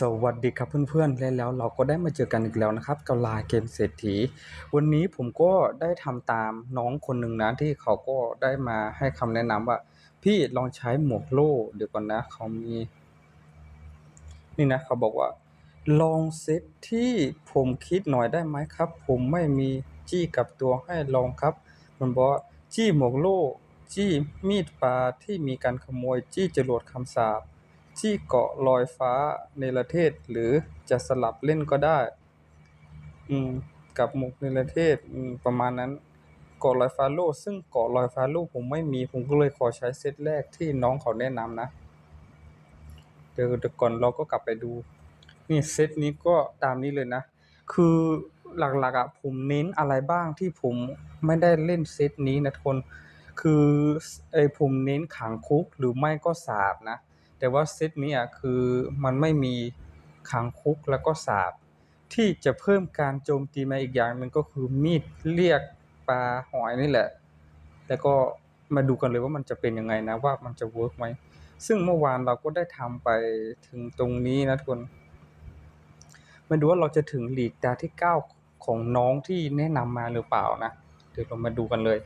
สวัสดีครับเพื่อนๆและแล้วเราก็ได้มาเจอกันอีกแล้วนะครับกับลาเกมเศรษฐี วันนี้ผมก็ได้ทำตามน้องคนหนึ่งนะที่เขาก็ได้มาให้คำแนะนำว่า พี่ลองใช้หมวกโล่เดี๋ยวก่อนนะ เขามี นี่นะเขาบอกว่า ลองเซตที่ผมคิดหน่อยได้ไหมครับ ผมไม่มีจี้กับตัวให้ลองครับ มันบอกจี้หมวกโล่จี้มีดปลาที่มีการขโมยจี้จรวดคำสาป จี้เกาะลอยฟ้าในประเทศ หรือจะสลับเล่นก็ได้ อืม กับหมวกในประเทศอืมประมาณนั้น เกาะลอยฟ้าโล่ซึ่งเกาะลอยฟ้าโล่ผมไม่มี ผมก็เลยขอใช้เซตแรกที่น้องเขาแนะนำนะ เดี๋ยวเดี๋ยวก่อนเราก็กลับไปดู นี่เซตนี้ก็ตามนี้เลยนะ คือหลักๆอะผมเน้นอะไรบ้างที่ผมไม่ได้เล่นเซตนี้นะทุกคน คือไอผมเน้นขังคุกหรือไม่ก็สาบนะ แต่ว่าเซตนี้อะคือมันไม่มีขังคุกแล้วก็สาบ ที่จะเพิ่มการโจมตีมาอีกอย่างหนึ่งก็คือมีดเรียกปลาหอยนี่แหละ แล้วก็มาดูกันเลยว่ามันจะเป็นยังไงนะว่ามันจะเวิร์กไหมซึ่งเมื่อวานเราก็ได้ทำไปถึงตรงนี้นะทุกคนมาดูว่าเราจะถึงหลีกดาที่ 9 ของน้องที่แนะนำมาหรือเปล่านะ เดี๋ยวเรามาดูกันเลย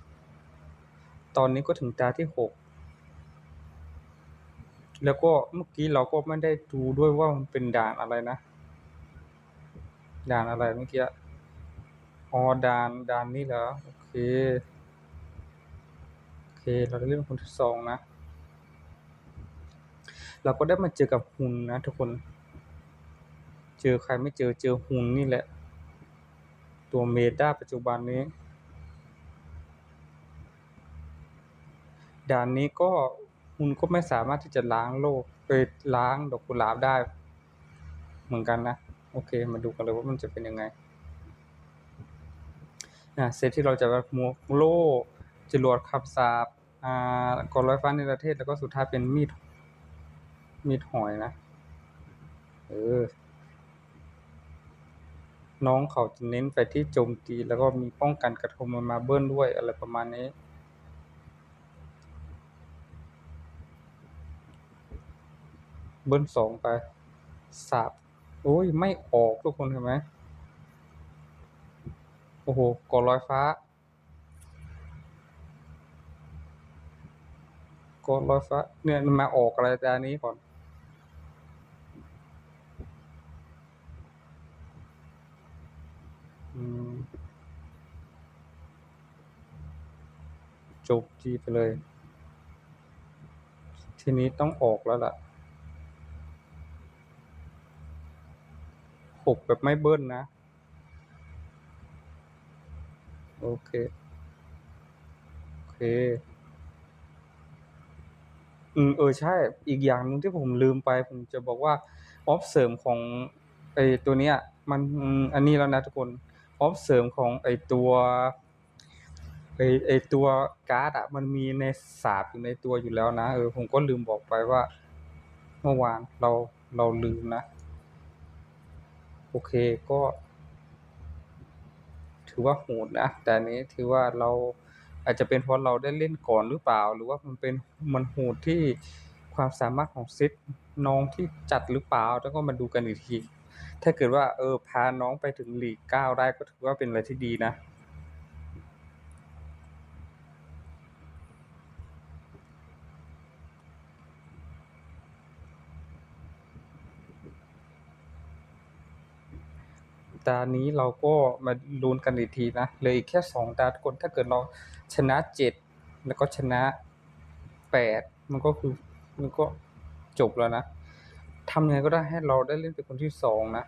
ตอนนี้ก็ถึงดาที่ 6 แล้วก็เมื่อกี้เราก็ไม่ได้ดูด้วยว่ามันเป็นด่านอะไรนะ ด่านอะไรเมื่อกี้อ๋อด่านด่านนี้เหรอโอเคโอเค เราจะเล่นคนที่สองนะ เราก็ได้มาเจอกับหุ่นนะทุกคน เจอใครไม่เจอเจอหุ่นนี่แหละ ตัวเมตาปัจจุบันนี้ ด่านนี้ก็ หุ่นก็ไม่สามารถที่จะล้างโลกไปล้างดอกกุหลาบได้ เหมือนกันนะ โอเค มาดูกันเลยว่ามันจะเป็นยังไงอ่าเซตที่เราจะแบบหมวกโล่จรวดขับสาบอ่ากอลอยฟ้าในประเทศแล้วก็สุดท้ายเป็นมีดมีดหอยนะ เออ น้องเขาจะเน้นไปที่โจมตี แล้วก็มีป้องกันกระทมมาเบิ้ลด้วยอะไรประมาณนี้ เบิ้ลสองไปสาบโอ้ย ไม่ออกทุกคนเห็นไหมโอ้โหก่อลอยฟ้าก่อลอยฟ้า เนี่ยมันมาออกอะไรแต่อันนี้ก่อน จบจีไปเลย ทีนี้ต้องออกแล้วล่ะ กแบบไม่เบิ้ลนะ โอเค โอเค อืมเออใช่ อีกอย่างหนึ่งที่ผมลืมไป ผมจะบอกว่าออฟเสริมของไอตัวเนี้ย มันอันนี้แล้วนะทุกคนออฟเสริมของไอตัวไอไอตัวการ์ดอะมันมีในสาบอยู่ในตัวอยู่แล้วนะ เออผมก็ลืมบอกไปว่า เมื่อวานเราเราลืมนะ โอเคก็ ถือว่าโหดนะ แต่นี้ถือว่าเราอาจจะเป็นเพราะเราได้เล่นก่อนหรือเปล่า หรือว่ามันเป็นมันโหดที่ความสามารถของซิดน้องที่จัดหรือเปล่า แล้วก็มาดูกันอีกที ถ้าเกิดว่าเออพาน้องไปถึงลีกเก้าได้ก็ถือว่าเป็นอะไรที่ดีนะ ตานี้เราก็มาลุ้นกันอีกทีนะเหลืออีกแค่สองตาทุกคนถ้าเกิดเราชนะเจ็ดแล้วก็ชนะแปดมันก็คือมันก็จบแล้วนะทำยังไงก็ได้ให้เราได้เล่นเป็นคนที่สองนะ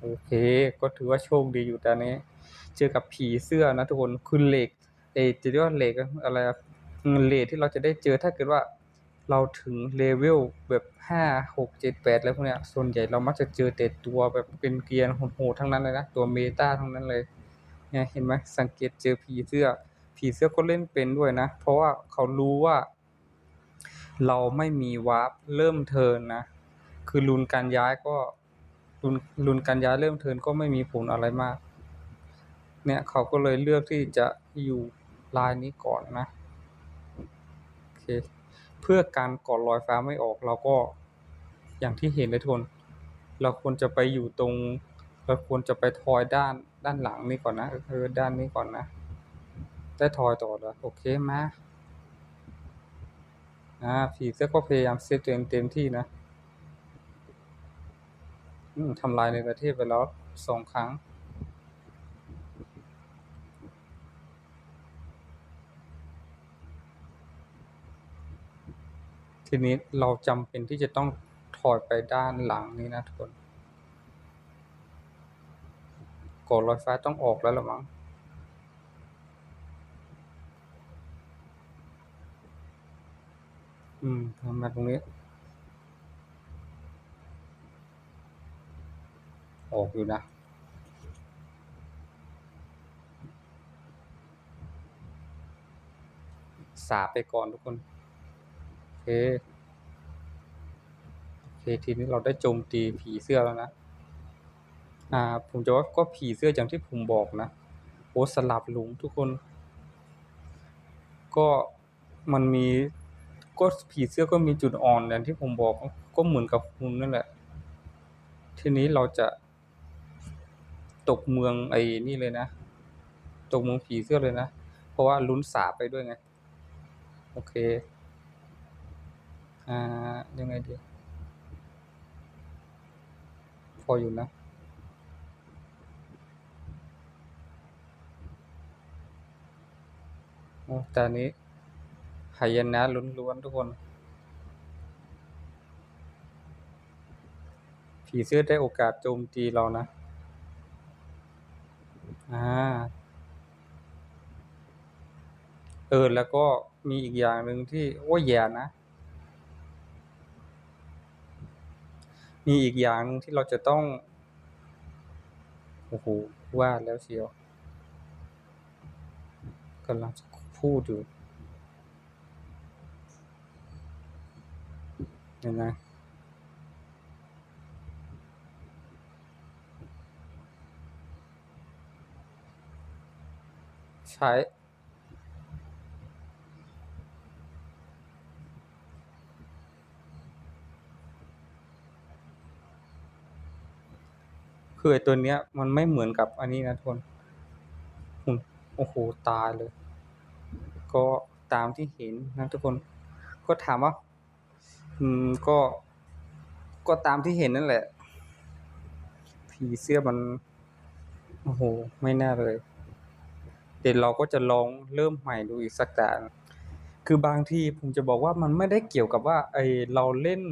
โอเค ก็ถือว่าโชคดีอยู่ตอนนี้ เจอกับผีเสื้อนะทุกคนคือเหล็กเอจะเรียกว่าเหล็กอะไรอะอืมเลทที่เราจะได้เจอถ้าเกิดว่า เราถึงเลเวลแบบห้าหกเจ็ดแปดแล้วพวกเนี้ยส่วนใหญ่เรามักจะเจอแต่ตัวแบบเป็นเกียร์โหดๆทั้งนั้นเลยนะตัวเมตาทั้งนั้นเลยเนี่ยเห็นไหมสังเกตเจอผีเสื้อ ผีเสื้อก็เล่นเป็นด้วยนะ เพราะว่าเขารู้ว่า เราไม่มีวาร์ปเริ่มเทินนะ คือรุนการย้ายก็รุนรุนการย้ายเริ่มเทินก็ไม่มีผลอะไรมาก เนี่ยเขาก็เลยเลือกที่จะอยู่ลายนี้ก่อนนะโอเค เพื่อการก่อลอยฟ้าไม่ออกเราก็อย่างที่เห็นเลยทุกคนเราควรจะไปอยู่ตรง เราควรจะไปทอยด้านด้านหลังนี่ก่อนนะเออด้านนี้ก่อนนะได้ทอยต่อแล้วโอเคมาอ่าผีเสื้อก็พยายามเซฟตัวเองเต็มที่นะอืมทำลายในประเทศไปแล้วสองครั้ง ทีนี้เราจำเป็นที่จะต้องถอยไปด้านหลังนี้นะทุกคนก่อนลอยฟ้าต้องออกแล้วหรือมั้งอืมทำมาตรงนี้ ออกอยู่นะสาไปก่อนทุกคน เค โอเค ทีนี้เราได้โจมตีผีเสื้อแล้วนะ อ่า ผมจะว่าก็ผีเสื้ออย่างที่ผมบอกนะ โอ้สลับหลุมทุกคน ก็มันมีก็ผีเสื้อก็มีจุดอ่อนอย่างที่ผมบอกก็เหมือนกับคุณนั่นแหละ ทีนี้เราจะ ตกเมืองไอ้นี่เลยนะ ตกเมืองผีเสื้อเลยนะ เพราะว่าลุ้นสาไปด้วยไง โอเค อ่ายังไงดีพออยู่นะโอ้แต่อันนี้หายนะล้วนๆทุกคน ผีเสื้อได้โอกาสโจมตีเรานะ อ่า เออ แล้วก็มีอีกอย่างหนึ่งที่ โอ้ยแย่นะ มีอีกอย่างที่เราจะต้อง โอ้โหว่าแล้วเชียวกำลังจะพูดอยู่ยังไงใช้ คือไอตัวเนี้ย มันไม่เหมือนกับอันนี้นะทุกคนอืมโอ้โหตายเลย ก็ตามที่เห็นนะทุกคน ก็ถามว่า อืมก็ ก็ตามที่เห็นนั่นแหละ ผีเสื้อมันโอ้โห ไม่น่าเลย เดี๋ยวเราก็จะลองเริ่มใหม่ดูอีกสักตาคือบางทีผมจะบอกว่ามันไม่ได้เกี่ยวกับว่าไอเราเล่น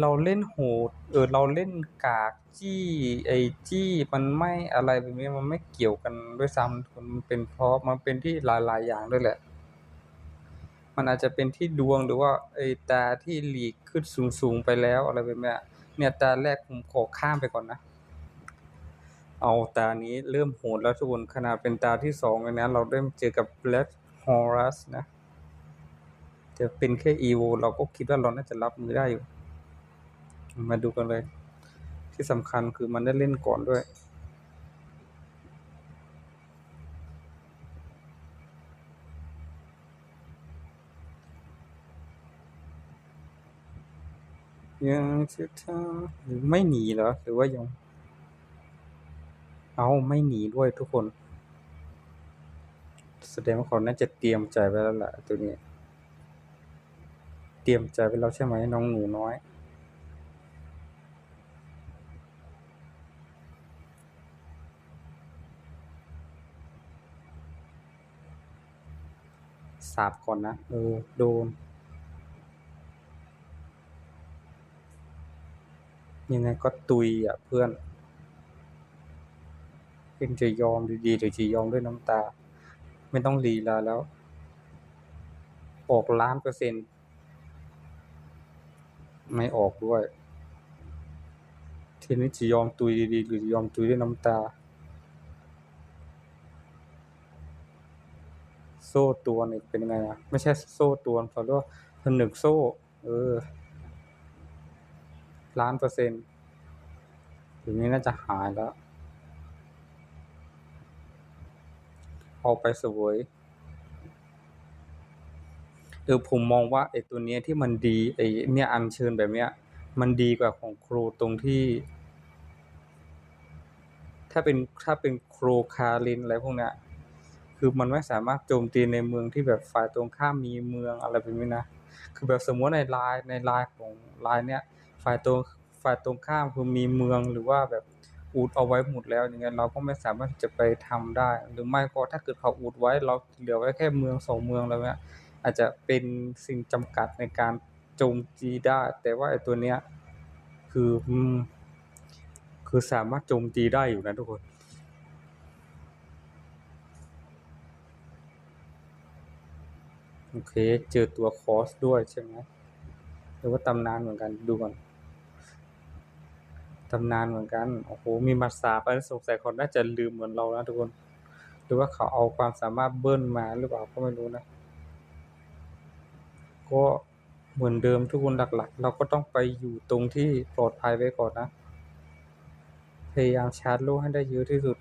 เราเล่นโหดเออเราเล่นกากจี้ไอ้จี้มันไม่อะไรแบบนี้มันไม่เกี่ยวกันด้วยซ้ำมันเป็นเพราะมันเป็นที่หลาย ๆ อย่างด้วยแหละ มันอาจจะเป็นที่ดวงหรือว่าไอ้ตาที่หลีกขึ้นสูง ๆ ไปแล้วอะไรแบบนี้เนี่ยตาแรกผมขอข้ามไปก่อนนะเอาตานี้เริ่มโหดแล้วทุกคนขนาดเป็นตาที่2เลยนะ เราได้มเจอกับ Black Horus นะจะเป็นแค่ EVO เราก็คิดว่าเราน่าจะรับมือได้อยู่ มาดูกันเลย ที่สำคัญคือมันได้เล่นก่อนด้วย ยังจะทำหรือไม่หนีเหรอ หรือว่ายัง เอาไม่หนีด้วยทุกคน แสดงว่าเขาน่าจะเตรียมใจไว้แล้วแหละตัวนี้ เตรียมใจไว้แล้วใช่ไหมน้องหนูน้อย สาบก่อนนะ เออ โดน ยังไงก็ตุยอะเพื่อนเองจะยอมดีๆหรือจะยอมด้วยน้ำตา ไม่ต้องลีลาแล้ว ออกล้านเปอร์เซ็นต์ ไม่ออกด้วยทีนี้จะยอมตุยดีๆหรือจะยอมตุยด้วยน้ำตา โซ่ตรวนอีกเป็นยังไงอะไม่ใช่โซ่ตรวนเขาเรียกว่าผนึกโซ่ เออล้านเปอร์เซ็นต์ทีนี้น่าจะหายแล้ว เอาไปสวยเออผมมองว่าไอ้ตัวเนี้ยที่มันดีไอ้เนี่ยอัญเชิญแบบเนี้ย มันดีกว่าของครูตรงที่ ถ้าเป็นถ้าเป็นโครคารินอะไรพวกเนี้ย คือมันไม่สามารถโจมตีในเมืองที่แบบฝ่ายตรงข้ามมีเมืองอะไรแบบนี้นะ คือแบบสมมติในไลน์ในไลน์ของไลน์เนี้ยฝ่ายตรงฝ่ายตรงข้ามคือมีเมืองหรือว่าแบบอูดเอาไว้หมดแล้วอย่างเงี้ยเราก็ไม่สามารถจะไปทำได้ หรือไม่ก็ถ้าเกิดเขาอูดไว้เราเหลือไว้แค่เมืองสองเมืองแล้วเนี้ยอาจจะเป็นสิ่งจำกัดในการโจมตีได้ แต่ว่าไอ้ตัวเนี้ยคือคือสามารถโจมตีได้อยู่นะทุกคน โอ เค เจอตัวคอสด้วยใช่ไหมหรือว่าตำนานเหมือนกันดูก่อนตำนานเหมือนกัน โอ้โห มีมาสาไปสงสัยเขาน่าจะลืมเหมือนเรานะทุกคน หรือว่าเขาเอาความสามารถเบิ้ลมาหรือเปล่าก็ไม่รู้นะ ก็เหมือนเดิมทุกคนหลักๆ เราก็ต้องไปอยู่ตรงที่ปลอดภัยไว้ก่อนนะ พยายามชาร์จโล่ให้ได้เยอะที่สุด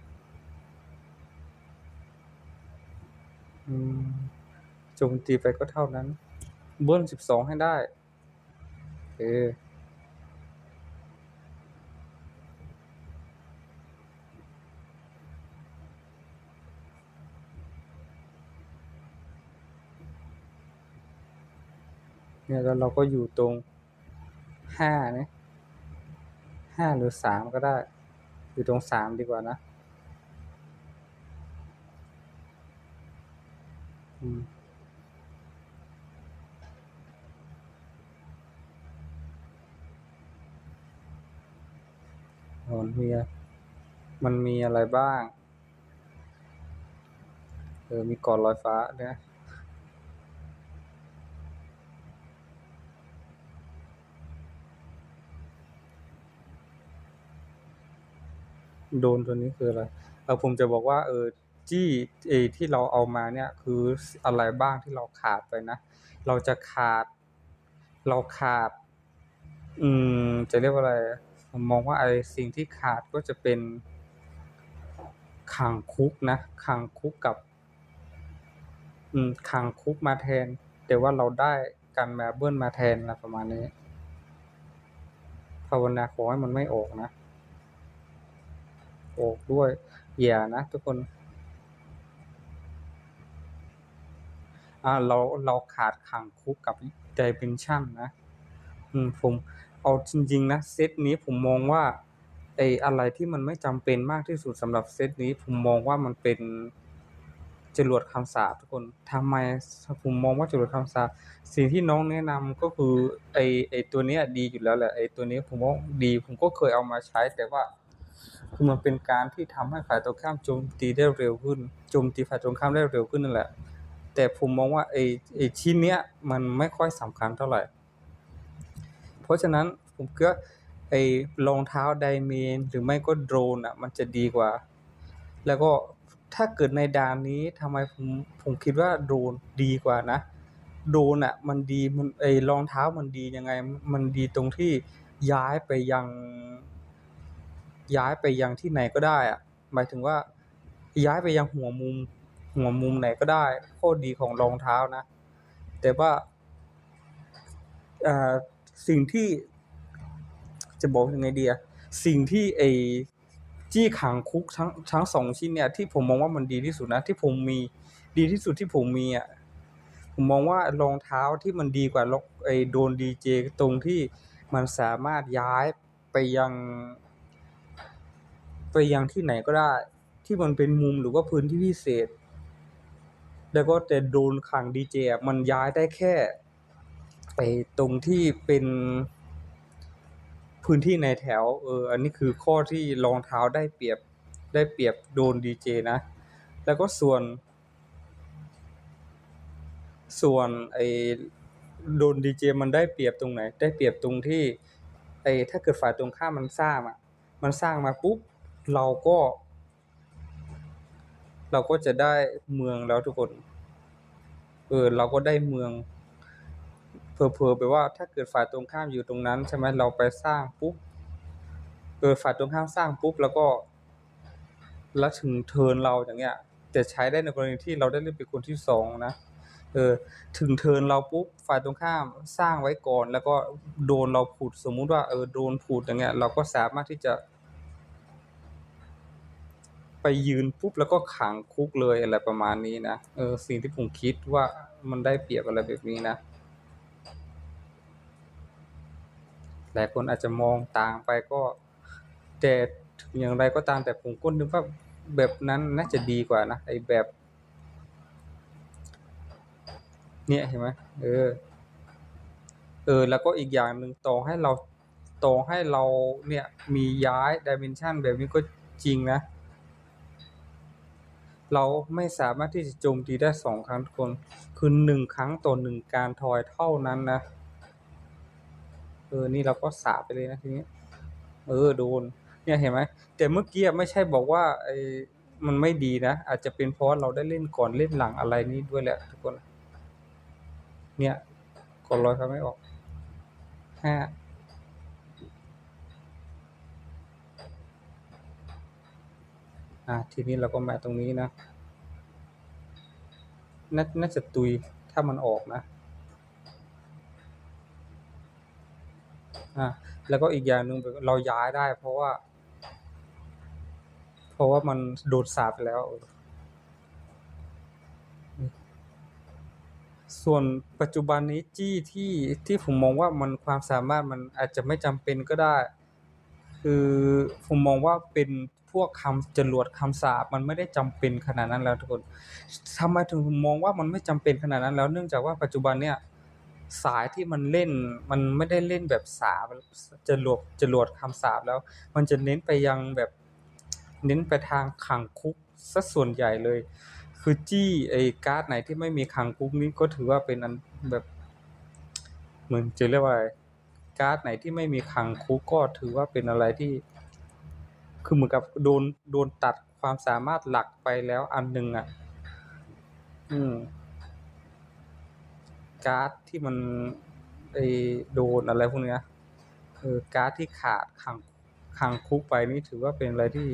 อืม จมตีไปก็เท่านั้น เบิ้ลสิบสองให้ได้ เออเนี่ยแล้วเราก็อยู่ตรงห้าเนี่ยห้าหรือสามก็ได้ อยู่ตรงสามดีกว่านะ อืม มันมีมันมีอะไรบ้าง เออ มีเกาะลอยฟ้าเนี่ยโดนตัวนี้คืออะไรเออผมจะบอกว่าเออจี้เอที่เราเอามาเนี่ยคืออะไรบ้างที่เราขาดไปนะ เราจะขาด เราขาด อืม จะเรียกว่าอะไร ผมมองว่าไอ้สิ่งที่ขาดก็จะเป็นขังคุกนะขังคุกกับอืมขังคุกมาแทน แต่ว่าเราได้กันแมเบิลมาแทนอะไรประมาณนี้ภาวนาขอให้มันไม่ออกนะ ออกด้วยอย่านะทุกคนอ่าเราเราขาดขังคุกกับ d i m e n s i o นะ อืมผม เอาจริงๆนะเซตนี้ผมมองว่าไอ้อะไรที่มันไม่จำเป็นมากที่สุดสำหรับเซตนี้ ผมมองว่ามันเป็นจรวดคำสาปทุกคนทำไมผมมองว่าจรวดคำสาปสิ่งที่น้องแนะนำก็คือไอ้ไอ้ตัวนี้ดีอยู่แล้วแหละไอ้ตัวนี้ผมว่าดีผมก็เคยเอามาใช้ แต่ว่าคือมันเป็นการที่ทำให้ฝ่ายตรงข้ามโจมตีได้เร็วขึ้นโจมตีฝ่ายตรงข้ามได้เร็วขึ้นนั่นแหละ แต่ผมมองว่าไอ้ไอ้ชิ้นเนี้ยมันไม่ค่อยสำคัญเท่าไหร่ เพราะฉะนั้นผมคิดว่าไอ้รองเท้า Diamond หรือไม่ก็โดรนอะมันจะดีกว่า แล้วก็ถ้าเกิดในด่านนี้ทำไมผมผมคิดว่าโดรนดีกว่านะโดรนอะมันดีมันไอ้รองเท้ามันดียังไง มันดีตรงที่ย้ายไปยัง ย้ายไปยังที่ไหนก็ได้อะหมายถึงว่า ย้ายไปยังหัวมุม หัวมุมไหนก็ได้ข้อดีของรองเท้านะ แต่ว่าอ่า สิ่งที่จะบอกยังไงดีอะสิ่งที่ไอ้จี้ขังคุกทั้งทั้งสองชิ้นเนี่ยที่ผมมองว่ามันดีที่สุดนะที่ผมมีดีที่สุดที่ผมมีอะผมมองว่ารองเท้าที่มันดีกว่ารองไอ้โดรน DJ ตรงที่มันสามารถย้ายไปยัง ไปยังที่ไหนก็ได้ ที่มันเป็นมุมหรือว่าพื้นที่พิเศษ แล้วก็แต่โดนขัง DJ อะมันย้ายได้แค่ ไอ้ตรงที่เป็นพื้นที่ในแถว เออ อันนี้คือข้อที่รองเท้าได้เปรียบได้เปรียบโดรน DJ นะ แล้วก็ส่วน ส่วนไอ้โดรน DJ มันได้เปรียบตรงไหน ได้เปรียบตรงที่ไอ้ถ้าเกิดฝ่ายตรงข้ามมันสร้างอะ มันสร้างมาปุ๊บ เราก็ เราก็จะได้เมืองแล้วทุกคน เออ เราก็ได้เมือง เผลอๆแบบว่าถ้าเกิดฝ่ายตรงข้ามอยู่ตรงนั้นใช่ไหมเราไปสร้างปุ๊บเออฝ่ายตรงข้ามสร้างปุ๊บแล้วก็ แล้วถึงเทินเราอย่างเงี้ยจะใช้ได้ในกรณีที่เราได้เล่นเป็นคนที่สองนะเออถึงเทินเราปุ๊บฝ่ายตรงข้ามสร้างไว้ก่อน แล้วก็โดนเราผุดสมมุติว่าเออโดนผุดอย่างเงี้ย เราก็สามารถที่จะ ไปยืนปุ๊บแล้วก็ขังคุกเลยอะไรประมาณนี้นะเออสิ่งที่ผมคิดว่ามันได้เปรียบอะไรแบบนี้นะ ลายคนอาจจะมองต่างไปก็แต่ถึงอย่างไรก็ตามแต่ผมก็นึกว่าแบบนั้นน่าจะดีกว่านะไอแบบ เนี่ยเห็นไหมเออ เออ แล้วก็อีกอย่างหนึ่งต่อให้เราต่อให้เราเนี่ยมีย้ายดิเมนชันแบบนี้ก็จริงนะ เราไม่สามารถที่จะโจมตีได้สองครั้งทุกคน คือหนึ่งครั้งต่อหนึ่งการทอยเท่านั้นนะ เออ นี่เราก็สาบไปเลยนะทีนี้ เออ โดน เนี่ยเห็นไหม แต่เมื่อกี้ไม่ใช่บอกว่าไอ้มันไม่ดีนะ อาจจะเป็นเพราะเราได้เล่นก่อนเล่นหลังอะไรนี้ด้วยแหละทุกคน เนี่ยกดรอยเขาไม่ออกห้าอะทีนี้เราก็มาตรงนี้นะนน่าจะตุยถ้ามันออกนะ อะแล้วก็อีกอย่างหนึ่งเราย้ายได้ เพราะว่า เพราะว่ามันโดสาปไปแล้ว ส่วนปัจจุบันนี้จี้ที่ที่ผมมองว่ามันความสามารถมันอาจจะไม่จำเป็นก็ได้ คือผมมองว่าเป็นพวกคำจรวดคำสาปมันไม่ได้จำเป็นขนาดนั้นแล้วทุกคนทำไมถึงผมมองว่ามันไม่จำเป็นขนาดนั้นแล้ว เนื่องจากว่าปัจจุบันเนี่ย สายที่มันเล่นมันไม่ได้เล่นแบบสาบจรวดจรวดคำสาปแล้ว มันจะเน้นไปยังแบบเน้นไปทางขังคุกซะส่วนใหญ่เลย คือจี้ไอ้การ์ดไหนที่ไม่มีขังคุกนี่ก็ถือว่าเป็นอันแบบเหมือนจะเรียกว่าการ์ดไหนที่ไม่มีขังคุกก็ถือว่าเป็นอะไรที่ คือเหมือนกับโดนโดนตัดความสามารถหลักไปแล้วอันหนึ่งอะ อืม การ์ดที่มันไอโดนอะไรพวกเนี้ยเออการ์ดที่ขาดขังขังคุกไปนี่ถือว่าเป็นอะไรที่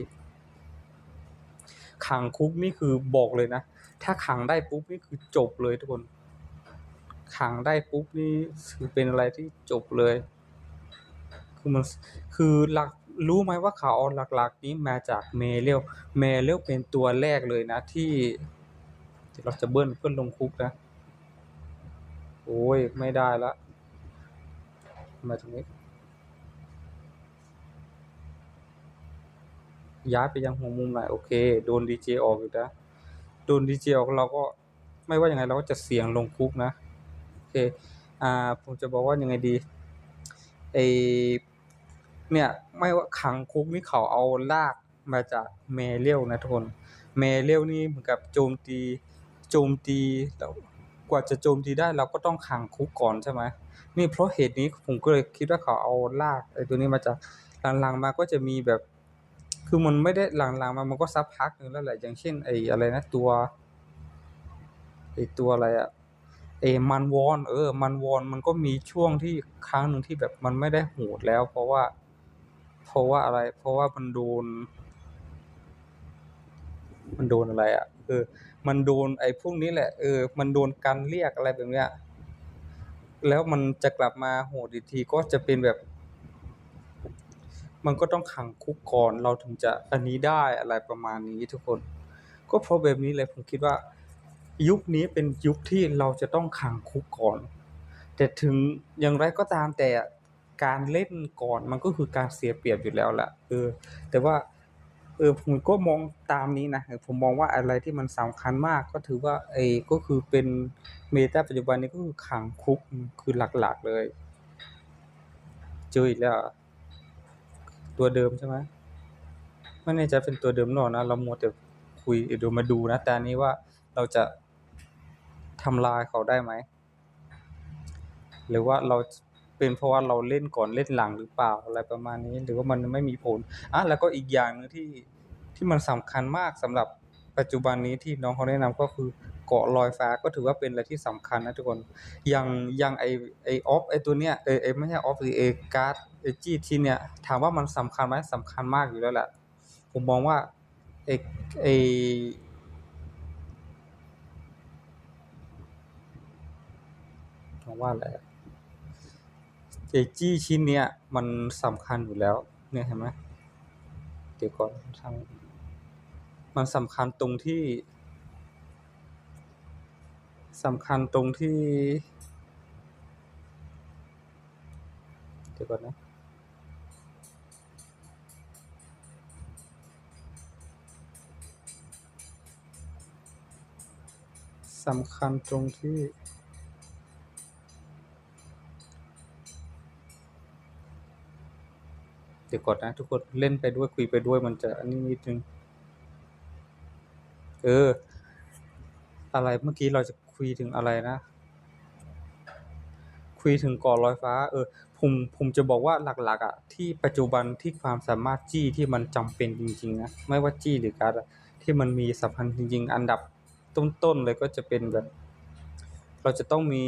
ขังคุกนี่คือบอกเลยนะ ถ้าขังได้ปุ๊บนี่คือจบเลยทุกคน ขังได้ปุ๊บนี่คือเป็นอะไรที่จบเลย คือมันคือหลักรู้ไหมว่าเขาเอาหลักๆ นี้มาจากเมเรลเมเรลเป็นตัวแรกเลยนะที่ที่เราจะเบิ้ลเพื่อนลงคุกนะ โอ้ย ไม่ได้ละ มาตรงนี้ ย้ายไปยังหัวมุมหน่อยโอเค โดนดีเจออกอยู่นะ โดนดีเจออกเราก็ไม่ว่ายังไงเราก็จะเสี่ยงลงคุกนะ โอเค อ่า ผมจะบอกว่ายังไงดีไอเนี่ย ไม่ว่าขังคุกนี่เขาเอาลากมาจากเมเรียลนะทุกคน เมเรียลนี่เหมือนกับโจมตี โจมตีแล้ว ว่าจะโจมตีได้เราก็ต้องขังคุกก่อนใช่ไหมนี่เพราะเหตุนี้ผมก็เลยคิดว่าเขาเอาลากไอ้ตัวนี้มาจากหลังๆมาก็จะมีแบบ คือมันไม่ได้หลังๆมามันก็สักพักหนึ่งแล้วแหละอย่างเช่นไอ้อะไรนะตัวไอ้ตัวอะไรอะเอมันวอนเออ มันวอนมันก็มีช่วงที่ครั้งหนึ่งที่แบบมันไม่ได้โหดแล้ว เพราะว่า เพราะว่าอะไร เพราะว่ามันโดน มันโดนอะไรอะเออ มันโดนไอ้พวกนี้แหละเออ มันโดนกันเรียกอะไรแบบเนี้ย แล้วมันจะกลับมาโหดอีกทีก็จะเป็นแบบ มันก็ต้องขังคุกก่อนเราถึงจะอันนี้ได้อะไรประมาณนี้ทุกคน ก็เพราะแบบนี้เลยผมคิดว่า ยุคนี้เป็นยุคที่เราจะต้องขังคุกก่อน แต่ถึงอย่างไรก็ตามแต่การเล่นก่อนมันก็คือการเสียเปรียบอยู่แล้วแหละเออ แต่ว่า เออผมก็มองตามนี้นะเออผมมองว่าอะไรที่มันสำคัญมากก็ถือว่าไอ้ก็คือเป็นเมตาปัจจุบันนี้ก็คือขังคุกคือหลักๆเลย เจออีกแล้วตัวเดิมใช่ไหมไม่แน่ใจเป็นตัวเดิมหรอนะ เรามัวแต่คุยเดี๋ยวมาดูนะ แต่อันนี้ว่าเราจะทำลายเขาได้ไหม หรือว่าเรา เป็นเพราะว่าเราเล่นก่อนเล่นหลังหรือเปล่าอะไรประมาณนี้ หรือว่ามันไม่มีผลอะแล้วก็อีกอย่างหนึงที่ที่มันสำคัญมากสำหรับปัจจุบันนี้ที่น้องเขาแนะนำก็คือเกาะลอยฟ้าก็ถือว่าเป็นอะไรที่สำคัญนะทุกคนอย่างอย่างไอไอออฟไอตัวเนี้ยเอไอไม่ใช่ออฟหรือไอการ์ดไอจีทีเนี่ยถามว่ามันสำคัญไหมสำคัญมากอยู่แล้วแหละผมมองว่าไอไองว่าอะไร อะไอ้จี้ชิ้นเนี้ย มันสำคัญอยู่แล้ว เนี่ยเห็นไหมเดี๋ยวก่อนช่างมันสำคัญตรงที่สำคัญตรงที่ เดี๋ยวก่อนนะ สำคัญตรงที่ ดี๋ยวก่อนนะ ทุกคนเล่นไปด้วยคุยไปด้วยมันจะอันนี้นิดนึง เออ อะไรเมื่อกี้เราจะคุยถึงอะไรนะ คุยถึงก่อลอยฟ้า เออผมผมจะบอกว่าหลักๆอะที่ปัจจุบันที่ความสามารถจี้ที่มันจำเป็นจริงๆนะไม่ว่าจี้หรือการ์ดที่มันมีสัมพันธ์จริง ๆ อันดับต้นๆเลยก็จะเป็นแบบ เราจะต้องมี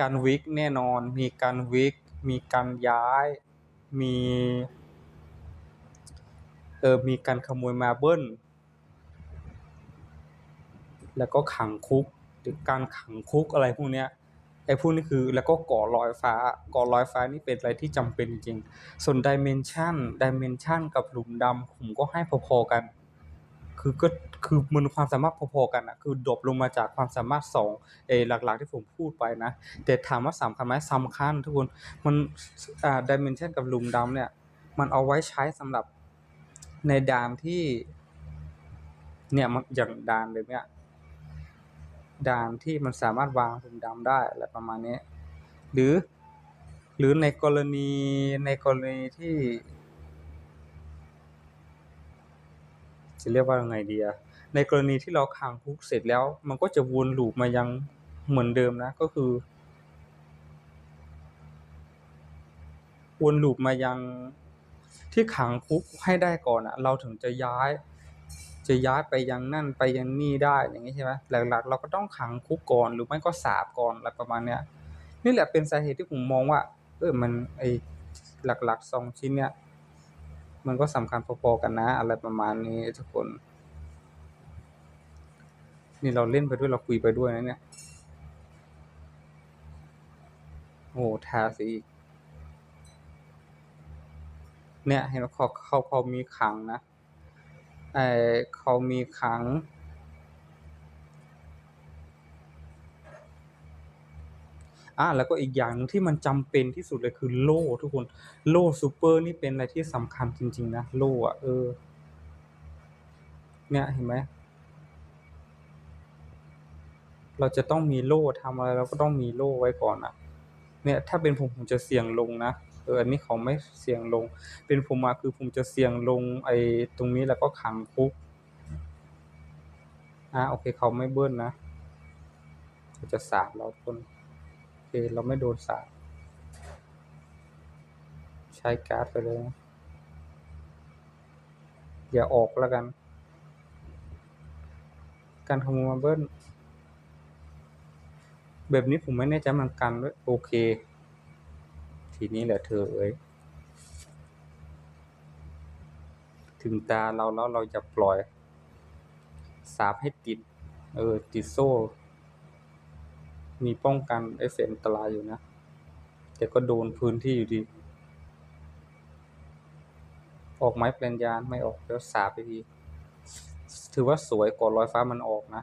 การวิกแน่นอน มีการวิกมีการย้าย มีเออมีการขโมยมาเบิ้ลแล้วก็ขังคุกหรือการขังคุกอะไรพวกเนี้ยไอ้พวกนี้คือแล้วก็ก่อลอยฟ้าก่อลอยฟ้านี่เป็นอะไรที่จำเป็นจริง ส่วนดิเมนชันดิเมนชันกับหลุมดำผมก็ให้พอๆกัน คือก็คือมันความสามารถพอๆกันอะคือดรอปลงมาจากความสามารถสองเอหลักๆที่ผมพูดไปนะ แต่ถามว่าสำคัญไหมสำคัญทุกคนมันอ่า Dimension กับลุมดำเนี่ย มันเอาไว้ใช้สำหรับในดานที่ เนี่ยมันอย่างดานแบบเนี้ยดานที่มันสามารถวางลุมดำได้อะไรประมาณนี้ หรือ หรือในกรณีในกรณีที่ จะเรียกว่ายังไงดีอะในกรณีที่เราขังคุกเสร็จแล้ว มันก็จะวนลูปมายังเหมือนเดิมนะก็คือวนลูปมายังที่ขังคุกให้ได้ก่อนอะเราถึงจะย้าย จะย้ายไปยังนั่นไปยังนี่ได้อย่างงี้ใช่ไหมหลักๆ เราก็ต้องขังคุกก่อนหรือไม่ก็สาปก่อนอะไรประมาณเนี้ยนี่แหละเป็นสาเหตุที่ผมมองว่า เออมันไอหลักๆสองชิ้นเนี้ย มันก็สำคัญพอๆกันนะ อะไรประมาณนี้ทุกคน นี่เราเล่นไปด้วยเราคุยไปด้วยนะเนี่ยโอ้โหทาสีเนี่ยเห็นไหมเขาเขาเขามีขังนะไอเขามีขัง อ่าแล้วก็อีกอย่างนึงที่มันจำเป็นที่สุดเลยคือโล่ทุกคนโล่ซูเปอร์นี่เป็นอะไรที่สำคัญจริง ๆ นะ โล่อะเออ เนี่ยเห็นไหมเราจะต้องมีโล่ทำอะไรเราก็ต้องมีโล่ไว้ก่อนอะเนี่ยถ้าเป็นผมผมจะเสี่ยงลงนะเอออันนี้เขาไม่เสี่ยงลง เป็นผมมาคือผมจะเสี่ยงลงไอ้ตรงนี้แล้วก็ขังคุกอ่าโอเคเขาไม่เบิ้ลนะเขาจะสาดเราคน โอเราไม่โดนสาดใช้การ์ดไปเลย อย่าออกแล้วกัน การขโมยมาเบิ้ลแบบนี้ผมไม่แน่ใจมันกันด้วยโอเค ทีนี้แหละเธอเอ้ยถึงตาเราแล้วเราจะปล่อย สาบให้ติด เออ ติดโซ่ มีป้องกันเอฟเฟกต์อันตรายอยู่นะ แต่ก็โดนพื้นที่อยู่ดี ออกไม้แปลนยานไม่ออกแล้วสาบไปทีถือว่าสวยก่อนลอยฟ้ามันออกนะ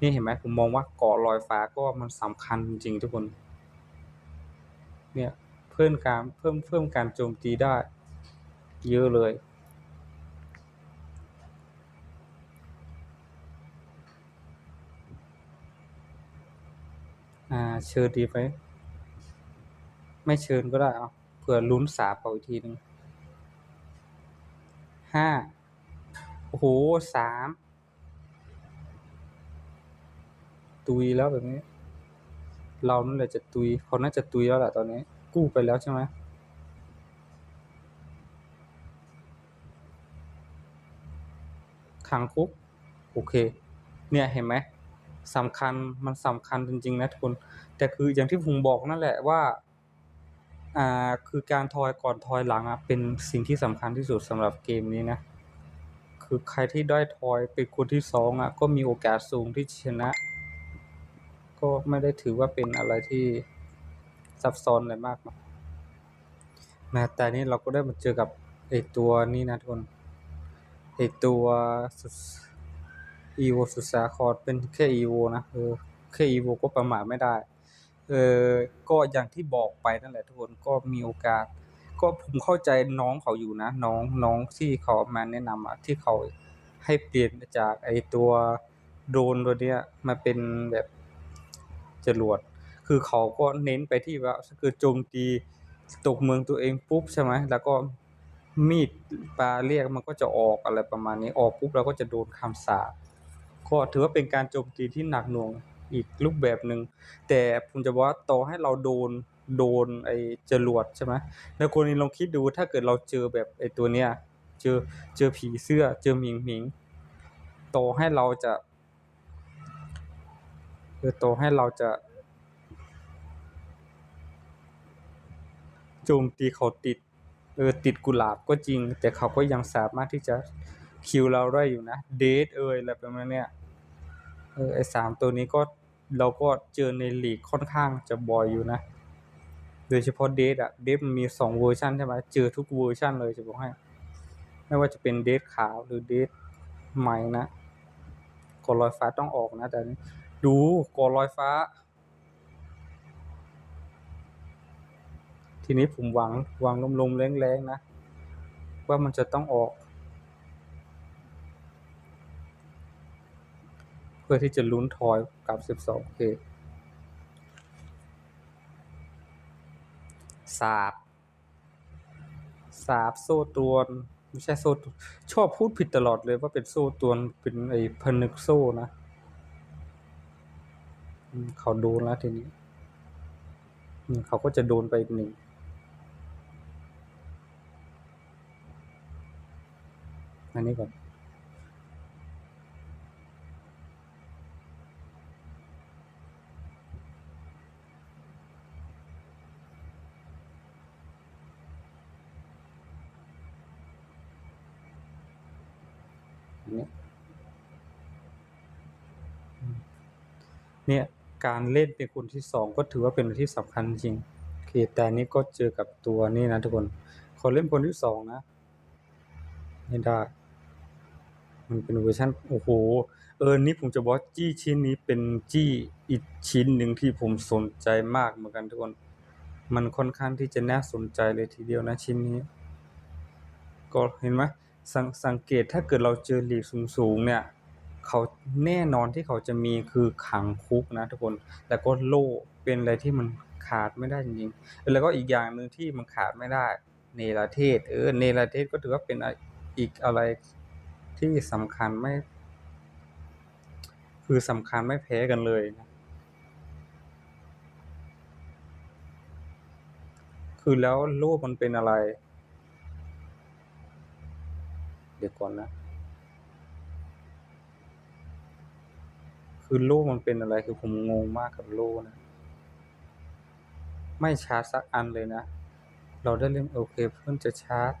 นี่เห็นไหมผมมองว่าเกาะลอยฟ้าก็มันสำคัญจริงทุกคน เนี่ยเพิ่มการเพิ่มเพิ่มการโจมตีได้ เยอะเลย เชิญดีไหมไม่เชิญก็ได้เอาเผื่อลุ้นสาเอาอีกทีหนึ่งห้าโอ้โหสามตุยแล้วแบบนี้ เรานั่นแหละจะตุยเขาน่าจะตุยแล้วแหละตอนนี้ กู้ไปแล้วใช่ไหมขังคุก โอเค เนี่ยเห็นไหมสำคัญมันสำคัญจริง ๆ นะทุกคน แต่คืออย่างที่ผมบอกนั่นแหละว่าอ่าคือการทอยก่อนทอยหลังอะเป็นสิ่งที่สำคัญที่สุดสำหรับเกมนี้นะ คือใครที่ได้ทอยเป็นคนที่สองอะก็มีโอกาสสูงที่ชนะ ก็ไม่ได้ถือว่าเป็นอะไรที่ซับซ้อนอะไรมากมายนะแต่นี่เราก็ได้มาเจอกับไอตัวนี้นะทุกคนไอตัวอีโวสุดสาครเป็นแค่อีโวนะเออแค่อีโวก็ประมาทไม่ได้ เออก็อย่างที่บอกไปนั่นแหละทุกคนก็มีโอกาส ก็ผมเข้าใจน้องเขาอยู่นะ น้องน้องที่เขามาแนะนำอะที่เขาให้เปลี่ยนจากไอตัวโดรนตัวเนี้ยมาเป็นแบบจรวด คือเขาก็เน้นไปที่ว่าคือโจมตีตกเมืองตัวเองปุ๊บใช่ไหมแล้วก็มีดปลาเรียกมันก็จะออกอะไรประมาณนี้ออกปุ๊บเราก็จะโดนคำสาปก็ถือว่าเป็นการโจมตีที่หนักหน่วง อีกรูปแบบหนึ่งแต่ผมจะบอกว่าต่อให้เราโดนโดนไอ้จรวดใช่ไหมแล้วคนนี้ลองคิดดูถ้าเกิดเราเจอแบบไอ้ตัวเนี้ยเจอเจอผีเสื้อเจอหมิงหมิงต่อให้เราจะเออต่อให้เราจะโจมตีเขาติดเออติดกุหลาบก็จริง แต่เขาก็ยังสามารถที่จะคิวเราได้อยู่นะ เดทเอยอะไรประมาณเนี้ยเออไอสามตัวนี้ก็ เราก็เจอในลีกค่อนข้างจะบ่อยอยู่นะ โดยเฉพาะเดทอะเดทมันมีสองเวอร์ชันใช่ไหมเจอทุกเวอร์ชันเลยจะบอกให้ ไม่ว่าจะเป็นเดทขาวหรือเดทใหม่นะกอลอยฟ้าต้องออกนะ แต่ดูกอลอยฟ้า ทีนี้ผมหวังหวังลมๆแรงๆนะ ว่ามันจะต้องออก พื่อที่จะลุ้นทอยกับ 12K สาบ สาบโซ่ตรวน ไม่ใช่โซ่ชอบพูดผิดตลอดเลยว่าเป็นโซ่ตรวนเป็นไอ้พนึกโซ่นะ เขาโดนแล้วทีนี้ เขาก็จะโดนไปอีกหนึ่งอันนี้ก่อนนี้อืมเนี่ย การเล่นเป็นคนที่สองก็ถือว่าเป็นที่สำคัญจริงโอเคแต่นี้ก็เจอกับตัวนี่นะทุกคนเขาเล่นคนที่สองนะไม่ได้ มันเป็นเวอร์ชันโอ้โห เออ นี่ผมจะบอกจี้ชิ้นนี้เป็นจี้อีกชิ้นหนึ่งที่ผมสนใจมากเหมือนกันทุกคน มันค่อนข้างที่จะน่าสนใจเลยทีเดียวนะชิ้นนี้ ก็เห็นไหมสังสังเกตถ้าเกิดเราเจอหลีกสูงๆเนี่ย เขาแน่นอนที่เขาจะมีคือขังคุกนะทุกคนแล้วก็โล่เป็นอะไรที่มันขาดไม่ได้จริงๆแล้วก็อีกอย่างหนึ่งที่มันขาดไม่ได้ เนรเทศ เออ เนรเทศก็ถือว่าเป็นอีกอะไรที่สำคัญไม่ คือสำคัญไม่แพ้กันเลยนะคือแล้วโล่มันเป็นอะไร เดี๋ยวก่อนนะ คือโล่มันเป็นอะไรคือผมงงมากกับโล่นะ ไม่ชาร์จสักอันเลยนะ เราได้เล่นโอเคเพื่อนจะชาร์จ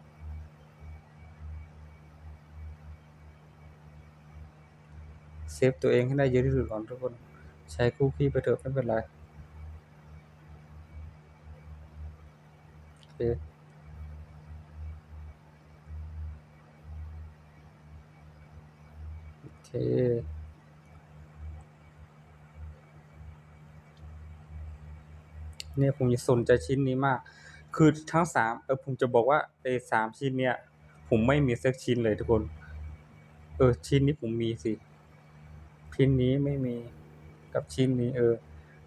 เซฟตัวเองให้ได้เยอะที่สุดก่อนทุกคน ใช้คู่พี่ไปเถอะไม่เป็นไรโอเคโอเค เนี่ยผมจะสนใจชิ้นนี้มาก คือทั้งสามเออผมจะบอกว่าไอ้สามชิ้นเนี่ย ผมไม่มีสักชิ้นเลยทุกคน เออ ชิ้นนี้ผมมีสิ ชิ้นนี้ไม่มีกับชิ้นนี้ เออ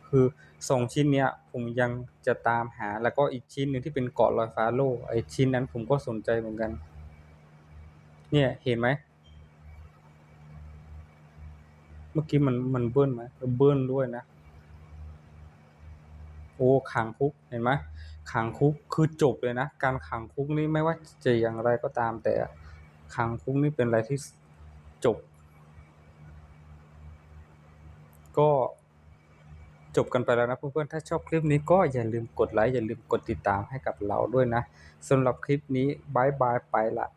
คือสองชิ้นเนี้ยผมยังจะตามหา แล้วก็อีกชิ้นหนึ่งที่เป็นเกาะลอยฟ้าโล่ไอ้ชิ้นนั้นผมก็สนใจเหมือนกัน เนี่ยเห็นไหมเมื่อกี้มันมันเบิ้ลไหมเบิ้ลด้วยนะ โอ้ขังคุกเห็นไหมขังคุกคือจบเลยนะ การขังคุกนี่ไม่ว่าจะอย่างไรก็ตามแต่ขังคุกนี่เป็นอะไรที่จบ ก็จบกันไปแล้วนะเพื่อนๆถ้าชอบคลิปนี้ก็อย่าลืมกดไลค์อย่าลืมกดติดตามให้กับเราด้วยนะสำหรับคลิปนี้บายบายไปละ